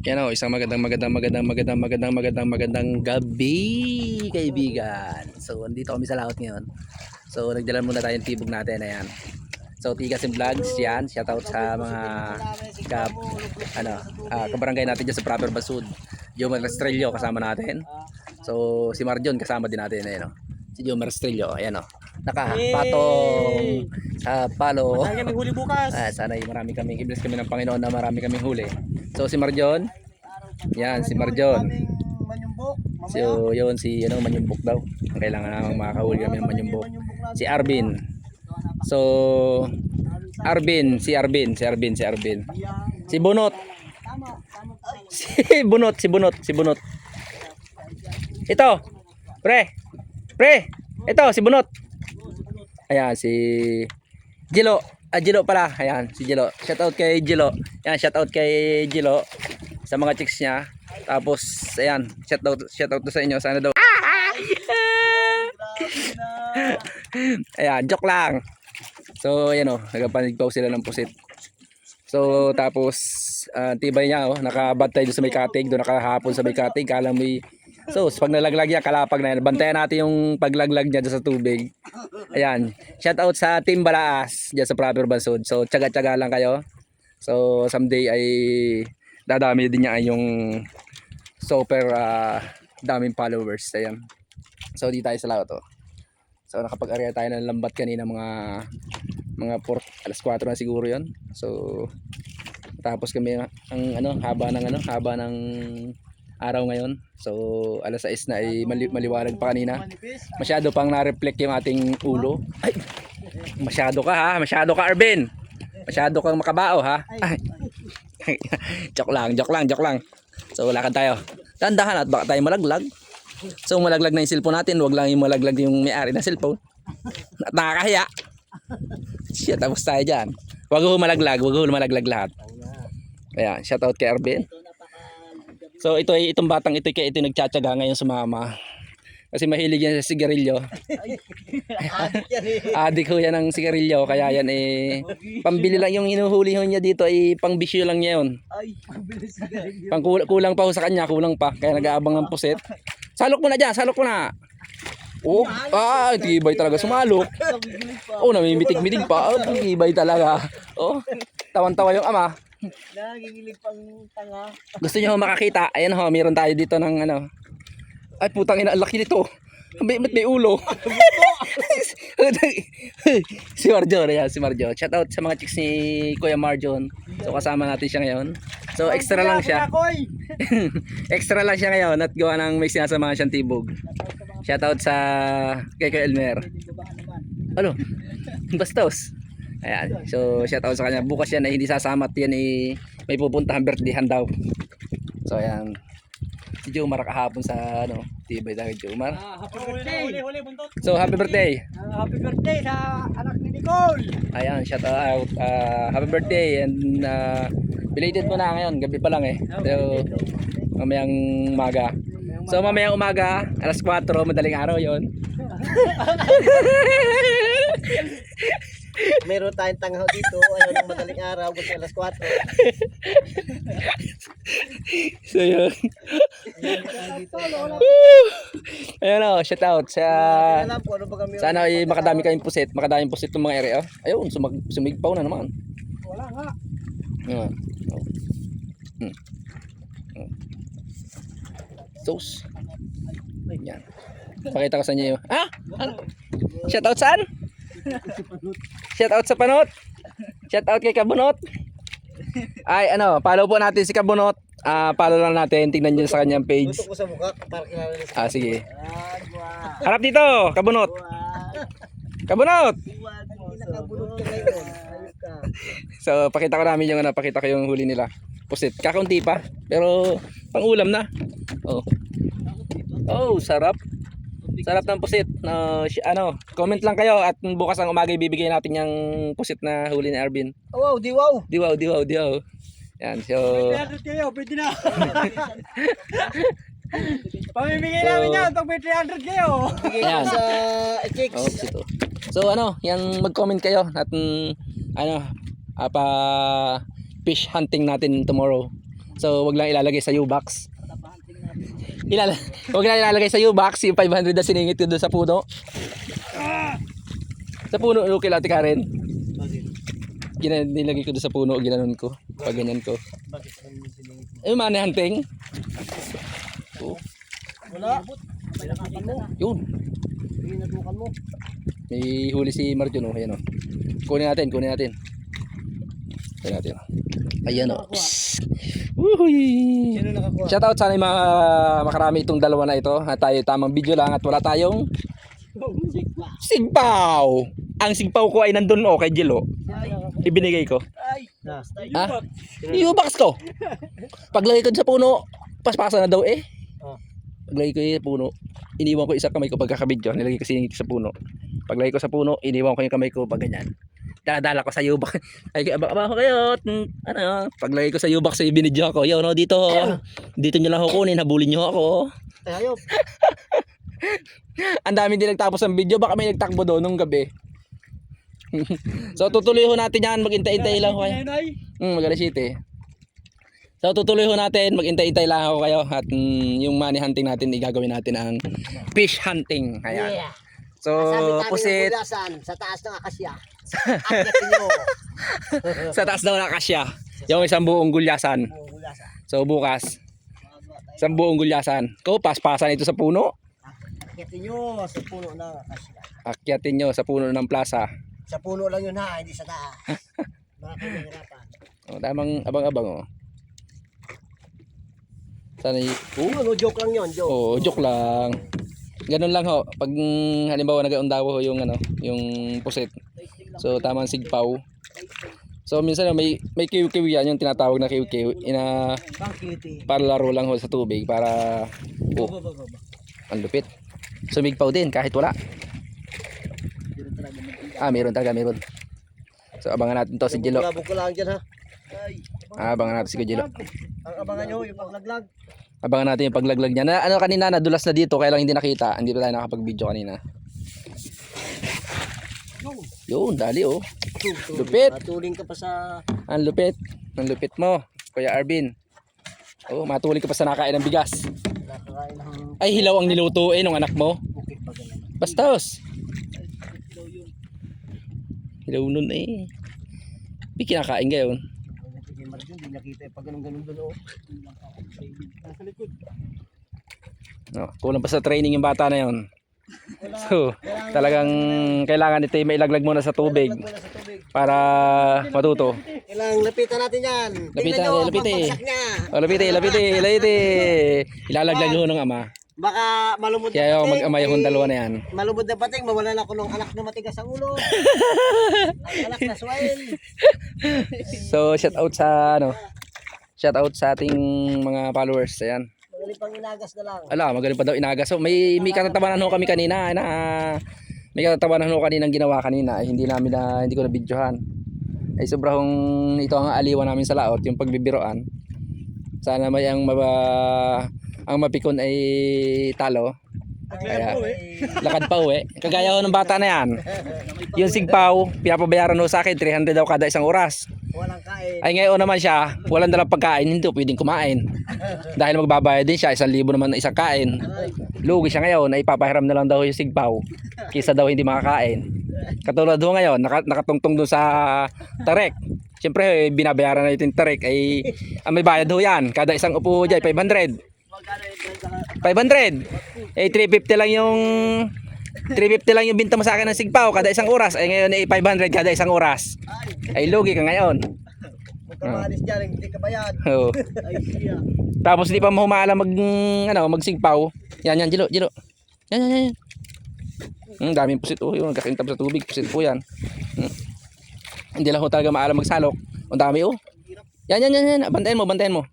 Yan o, isang magandang magandang magandang magandang magandang magandang magandang gabi kaibigan. So, andito kami sa laot ngayon. So, nagdala muna tayo ng tibog natin. Ayan. So, Tigas and Vlogs, yan. Shout out sa mga kap, ano, ah, kabarangay natin dyan sa Proper Basud. Jomar Estrello kasama natin. So, si Marjon kasama din natin. Ayan, o. Si Jomar Estrello. Ayan o. Nakapatong sa palo. Saan kami huli bukas? Ah, sana ay marami kami, i-bless kami ng Panginoon na marami kaming huli. So si Marjon, yan si Marjon. So yun si ano Manyumbok daw. Ang Kailangan namang makahuli kami ng Manyumbok. Si Arvin. So Arvin, si Arvin, si Arvin, si Arvin. Si Bunot. Si Bunot, si Bunot, si Bunot. Ito. Pre. Pre. Ito si Bunot. Ayan si Jilo. Ah, Jilo pala. Ayan, si Jilo. Shout out kay Jilo. Ayan, shout out kay Jilo sa mga chicks niya. Tapos, ayan, shout out, shout out to sa inyo. Sana daw. ayan, joke lang. So, ayan o, nagpapanigpaw sila ng pusit. So, tapos, ah, tibay niya oh, nakabad tayo doon sa may katig, doon nakahapon sa may katig, kala mo So, pag nalaglag niya, kalapag na yan. Bantayan natin yung paglaglag niya sa tubig. Ayan. Shout out sa Team Balaas dyan sa Proper Bansod. So, tsaga-tsaga lang kayo. So, someday ay dadami din niya yung super ah, daming followers. Ayan. So, di tayo sa laot oh. So, nakapag-area tayo ng lambat kanina mga mga 4, alas 4 na siguro yon So, tapos kami ang ano, haba ng ano, haba ng araw ngayon. So, alas 6 na ay mali- maliwanag pa kanina. Masyado pang na-reflect yung ating ulo. Ay, masyado ka ha, masyado ka Arvin. Masyado kang makabao ha. Ay. joke lang, joke lang, joke lang. So, lakad tayo. Tandahan at baka tayo malaglag. So, malaglag na yung cellphone natin. Huwag lang yung malaglag yung may-ari ng cellphone. At nakakahiya. Shit, tapos tayo dyan. Huwag ho malaglag, huwag ho malaglag lahat. Kaya, shout out kay Arvin. So ito ay itong batang ito kaya ito nagtsatsaga ngayon sa mama. Kasi mahilig yan sa sigarilyo. Adik ho yan ng sigarilyo kaya yan eh pambili lang yung hinuhuli ho niya dito ay pangbisyo lang niya yun. Ay, bilis galing. Pang kulang, kulang pa ho sa kanya, kulang pa. Kaya nag-aabang ng puset. Salok mo na dyan, salok mo na. Oh, ah, tibay talaga sumalok. Oh, namimitig-mitig pa. Oh, tibay talaga. Oh, tawan-tawa yung ama. Nagingilig pang tanga. Gusto niyo makakita? Ayan ho, meron tayo dito ng ano. Ay putang ina, laki nito. May, may, may ulo. si Marjon, ayan, si Marjon. Shout out sa mga chicks ni Kuya Marjon. So kasama natin siya ngayon. So extra lang siya. Extra lang siya ngayon at gawa ng may sinasamahan siyang tibog. Shout out sa kay Kuya Elmer. Ano? Bastos. Ayan. So shout out sa kanya. Bukas yan ay hindi sasama at yan ay may pupuntahan birthdayhan daw. So ayan. Si Jomar kahapon sa ano, tibay dahil Jomar. Ah, happy birthday. Huli, huli, buntot. So happy birthday. Ah, happy birthday sa anak ni Nicole. Ayan, shout out. ah, happy birthday and uh, belated mo na ngayon, gabi pa lang eh. So mamayang umaga. So mamayang umaga, alas 4, madaling araw 'yon. Meron tayong tanga dito. Ayaw ng madaling araw. Gusto alas 4. So yun. Ayan o, shout out sa Alam ko ano ba kami. sana ay makadami kayong pusit, makadaming pusit ng mga area. Ayun, sumag, sumigpaw na naman. Wala nga. Ayan. Oh. Hmm. Oh. Sauce. Yan. Pakita ko sa inyo. yung- Ah! Ano? Shout out saan? Shout out sa panot. Shout out kay Kabunot. Ay, ano, follow po natin si Kabunot. Ah, follow lang natin. Tingnan niyo sa kanyang page. Gusto ko sa mukha para kilala niya. Ah, sige. Harap dito, Kabunot. Kabunot. So, pakita ko namin yung ano, pakita ko yung huli nila. Pusit. Kakaunti pa, pero pang-ulam na. Oh. Oh, sarap. Sarap ng pusit. No, si- ano, comment lang kayo at bukas ang umaga ibibigay natin yung pusit na huli ni Arvin. Oh, wow, di wow. Diwaw, diwaw, diwaw. Yan, so... kayo, pwede na. Pamimigay namin yan, pag may 300 kayo. Ayan. sa chicks. Oh, ito. So ano, yung mag-comment kayo at mm, ano, apa fish hunting natin tomorrow. So, wag lang ilalagay sa U-box. Ilala wag lang ilalagay sa U-box yung 500 na siningit ko doon sa puno. Sa puno, okay lang, Karen. Gina, nilagay ko doon sa puno, ginanon ko. Pag ganyan ko. Ay, money hunting. Oh, Wala. Yun. Pinatukan mo. May huli si Marjun, oh. Ayan, oh. Kunin natin, kunin natin. Kunin natin. Ayan, oh. Psst. Nakakuha? Shoutout sana yung mga makarami itong dalawa na ito. At tayo tamang video lang at wala tayong sigpaw. Ang sigpaw ko ay nandun oh kay Jilo. Ibinigay ko. Ay. Ha? Iubox ko. Paglagay ko sa puno, paspasa na daw eh. Oh. Paglagay ko sa puno, iniwan ko isa kamay ko pagkakabidyo. Nilagay ko siningit sa puno. Paglagay ko sa puno, iniwan ko yung kamay ko pag ganyan. Daladala ko sa U-box. Ay, abang-abang ko kayo. Mm, Ano, paglagay ko sa U-box, ay binidyo ako. Yo, no, dito. Dito nyo lang ako kunin. Habulin nyo ako. Ay, ayop. Ang dami din nagtapos ng video. Baka may nagtakbo doon nung gabi. so, tutuloy ho natin yan. Maghintay-hintay lang ho kayo. Hmm, Magaling City. So, tutuloy ho natin. Maghintay-hintay lang ako kayo. At mm, yung money hunting natin, igagawin natin ang fish hunting. Ayan. Yeah. So, pusit. sa taas ng akasya. Sa taas daw na kasya. Yung isang buong gulyasan. So, bukas. Isang buong gulyasan. Ko, paspasan ito sa puno. Akyatin nyo sa puno ng akasya. Akyatin nyo sa puno ng plaza. Sa puno lang yun ha, hindi sa taas. Baka kayo nahirapan. O, tamang abang-abang oh. Sana y- oh, Yun, oh, joke lang yun, joke. oh, joke lang. Ganun lang ho. Pag halimbawa nagaundaw ho yung ano, yung puset. So tamang sigpaw. So minsan may may kiwi-kiwi yan yung tinatawag na kiwi-kiwi ina para laro lang ho sa tubig para oh, ang lupit. Sumigpaw din kahit wala. Ah, meron talaga, meron. So abangan natin to si Jilo. Dyan ha. Ah, abangan natin si Jilo. Ang abangan nyo, yung paglaglag. Abangan natin yung paglaglag niya. Na, ano kanina, nadulas na dito, kaya lang hindi nakita. Hindi pa tayo nakapag-video kanina. Yun, dali oh. Lupit. Matuling ka pa sa... Ang lupit. Ang lupit mo, Kuya Arvin. Oh, matuloy ka pa sa nakain ng bigas. Ay, hilaw ang nilutuin ng anak mo. Bastos. Hilaw nun eh. Di kinakain gayon. Ang sige Marjun, hindi nakita pag ganun-ganun doon oh. No, kulang pa sa training yung bata na yon. So, talagang kailangan ito may ilaglag muna sa tubig Wala sa tubig. para matuto. Kailangan lapitan natin yan. Lapitan Tingnan nyo, pagpagsak niya. Oh, lapiti, lapiti, lapiti. Ilalaglag ho ng ama. Baka malumod Kaya mag-amay eh, dalawa na yan. Malumod na pating, mawalan ako ng anak na matigas ang ulo. ang anak na swine. So, shout out sa ano, shout out sa ating mga followers. Ayan. Magaling pang inagas na lang. Ala, magaling pa daw inaga. So, may may katatawanan ho kami kanina na may katatawanan ho kanina ginawa kanina. Ay, hindi namin na hindi ko na videohan. Ay sobrang ito ang aliwan namin sa laot, yung pagbibiroan. Sana may ang maba, ang mapikon ay talo. Kaya, lakad pa uwi. Kagaya ho ng bata na yan. Yung sigpaw, pinapabayaran ho sa akin 300 daw kada isang oras. Walang kain. Ay ngayon naman siya, walang dalang pagkain, hindi pwedeng kumain. Dahil magbabayad din siya, isang libo naman na isang kain. Lugi siya ngayon, ay ipapahiram na lang daw yung sigpaw. Kisa daw hindi makakain. Katulad ho ngayon, naka, nakatungtong doon sa tarek. Siyempre, eh, binabayaran na yung tarek, ay ang may bayad ho yan. Kada isang upo dyan, 500. 500. Eh, 350 lang yung 350 lang yung binta mo sa akin ng sigpaw kada isang oras. Ay ngayon ay 500 kada isang oras. Ay lugi ka ngayon. Maalis dyan, hindi ka bayad. Oo. Tapos hindi pa mo humala mag ano, magsigpaw. Yan yan, Jilo, Jilo. Yan yan yan. Hmm, daming pusit oh, yung kakintab sa tubig, pusit po yan. Hmm. Hindi lang ho talaga maalam magsalok. Ang dami oh. Yan yan yan yan, bantayan mo, bantayan mo.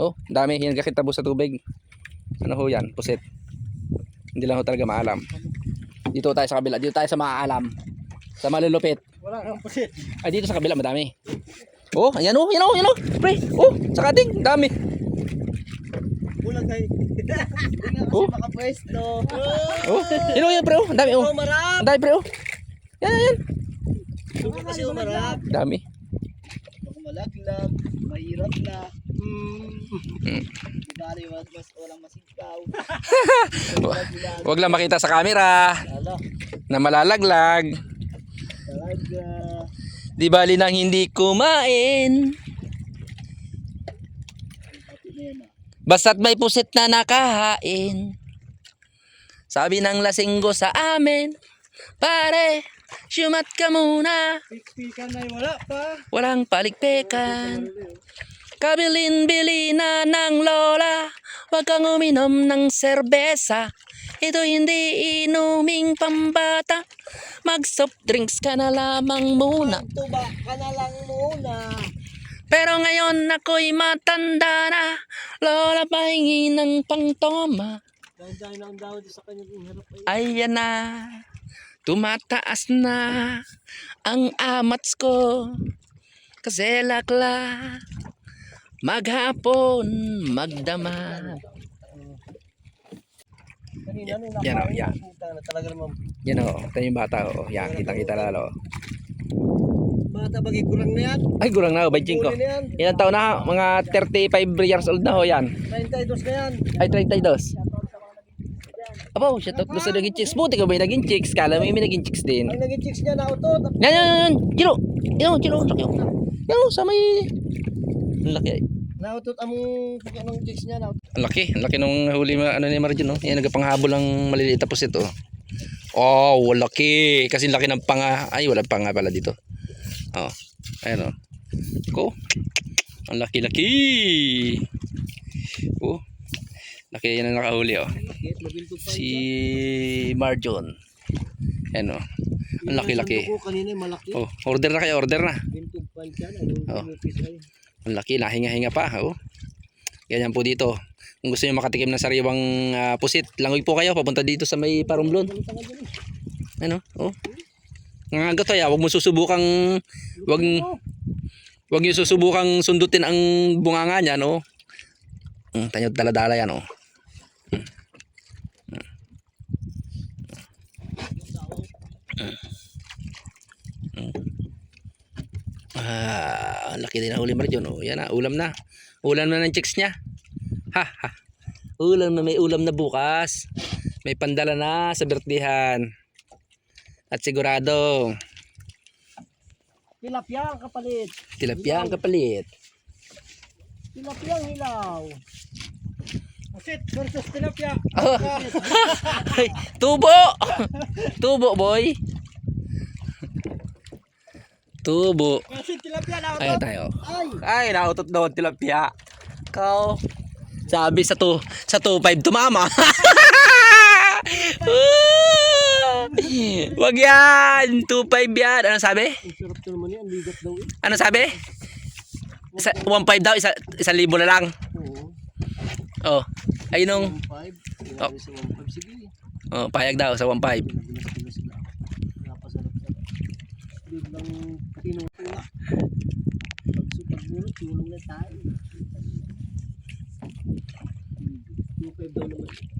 Oh, dami yan kakintab sa tubig. Ano ho yan, pusit. Hindi lang ho talaga maalam. Dito tayo sa kabila, dito tayo sa maaalam. Sa malulupit. Wala kang pusit. Ay, dito sa kabila, madami. Oh, ayan oh, ayan oh, ayan oh. Pre, oh, sa kating, dami. Nga kasi Oh. makapwesto. Oh, yun oh, yan pre, oh, ang dami oh. Oh. Ang dami pre, oh. Yan, yan. Hindi kasi umarap. Dami. Malaglag. Mahirap na. Mm. Mm. Bali, mas, mas walang masikaw. Huwag lang makita sa camera na malalaglag. talaga. Di bali nang hindi kumain. Basta't may pusit na nakahain. Sabi ng lasinggo sa amin, pare, syumat ka muna. Pikpikan ay wala pa. Walang paligpikan. Kabilin-bili na ng lola. Huwag kang uminom ng serbesa. Ito hindi inuming pambata. Mag soft drinks ka na lamang muna. Tuba ka na lang muna. Pero ngayon ako'y matanda na. Lola pahingi ng pangtoma. Dahil dahil ang dahil sa kanyang hirap ay Ayan na. Tumataas na ang amats ko. Kasi lakla. Maghapon, magdama. Yan, oh, yan. talaga naman. Yan o, ito yung bata o. Yan, kitang-kita lalo. Bata bagay kurang na yan. Ay, gurang na o, bajing ko. Yan. Ilan taon na? Mga 35 years old na ho yan. 92 na yan. Ay, 32. Apo, up doon sa naging chicks. Buti ka ba yung naging chicks? Kala mo yung may naging chicks din. Ang naging chicks niya na utot. Yan, yan, yan. Gino. Yan, Gino. Laki o. Yan o, sa may... Ang laki ay. Nautot ang pagka ng chicks niya na Ang laki. Ang laki nung huli ano ni Marjun, no? Yan, nagpanghabol ng maliliit na pusit, oh. Oh, laki. Kasi laki ng panga. Ay, wala panga pala dito. Oh, ayan, oh. Ko. Ang laki-laki. Oh. Laki yan ang nakahuli, oh. Si Marjon. Ayan, oh. Ang laki-laki. Oh, order na kayo, order na. Oh. Ang laki, nahinga-hinga pa. Oh. Ganyan po dito. Kung gusto niyo makatikim ng sariwang ah, pusit, langoy po kayo. Papunta dito sa may Parumblon. Ano? Oh. Nga gato ya, wag mo susubukang wag wag niyo susubukang sundutin ang bunganga niya, no. Mm, tanyo dala-dala yan, oh. Mm. Mm. Mm. Ah, laki din na huli Marjon. Oh, yan na, ulam na. Ulam na ng chicks niya. Ha, ha. Ulam na, may ulam na bukas. May pandala na sa birthdayan. At sigurado, Tilapia ang kapalit. tilapia ang kapalit. Tilapia ang hilaw. Pusit versus tilapia. Oh. Tubo! Tubo, boy. Tubo. Tilapia na Ayan tayo. Ay! Ay, nautot daw ang tilapia. Ikaw. Sabi sa to, sa 2.5 tumama. Wag yan. 2.5 yan. Ano sabi? Ang sarap to naman yan. Ligat daw eh. Ano sabi? Isa, 1.5 daw, isa, isa libo na lang. Oo. Oh. Ay nung, 1.5. Oh. Sinabi sa 1.5. Sige. oh, payag daw sa 1.5. tinutulak. Pag bunot, tulong tayo. 2.5 daw.